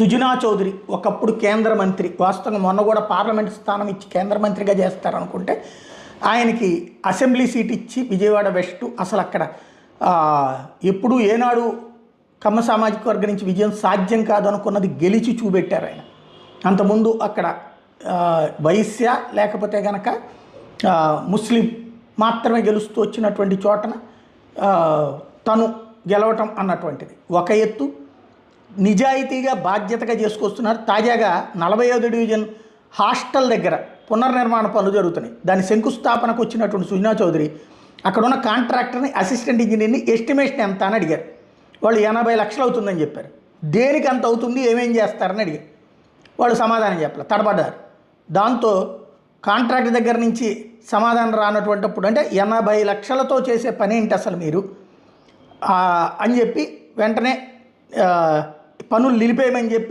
సుజనా చౌదరి ఒకప్పుడు కేంద్ర మంత్రి. వాస్తవంగా మొన్న కూడా పార్లమెంట్ స్థానం ఇచ్చి కేంద్ర మంత్రిగా చేస్తారనుకుంటే ఆయనకి అసెంబ్లీ సీట్ ఇచ్చి విజయవాడ వెస్ట్ అసలు అక్కడ ఎప్పుడు ఏనాడు కమ్మ సామాజిక వర్గం నుంచి విజయం సాధ్యం కాదు అనుకున్నది గెలిచి చూపెట్టారు ఆయన. అంతకుముందు అక్కడ వైశ్య లేకపోతే గనక ముస్లిం మాత్రమే గెలుస్తూ వచ్చినటువంటి చోటన తను గెలవటం అన్నటువంటిది. ఒక ఎత్తు నిజాయితీగా బాధ్యతగా చేసుకొస్తున్నారు. తాజాగా నలభై ఐదు డివిజన్ హాస్టల్ దగ్గర పునర్నిర్మాణ పనులు జరుగుతున్నాయి. దాని శంకుస్థాపనకు వచ్చినటువంటి సుజనా చౌదరి అక్కడ ఉన్న కాంట్రాక్టర్ని అసిస్టెంట్ ఇంజనీర్ని ఎస్టిమేషన్ ఎంత అని అడిగారు. వాళ్ళు ఎనభై లక్షలు అవుతుందని చెప్పారు. దేనికి అంత అవుతుంది ఏమేం చేస్తారని అడిగారు. వాళ్ళు సమాధానం చెప్పలే. తడబడ్డారు. దాంతో కాంట్రాక్ట్ దగ్గర నుంచి సమాధానం రానటువంటిప్పుడు అంటే ఎనభై లక్షలతో చేసే పని ఏంటి అసలు మీరు? అని చెప్పి వెంటనే పనులు నిలిపేయమని చెప్పి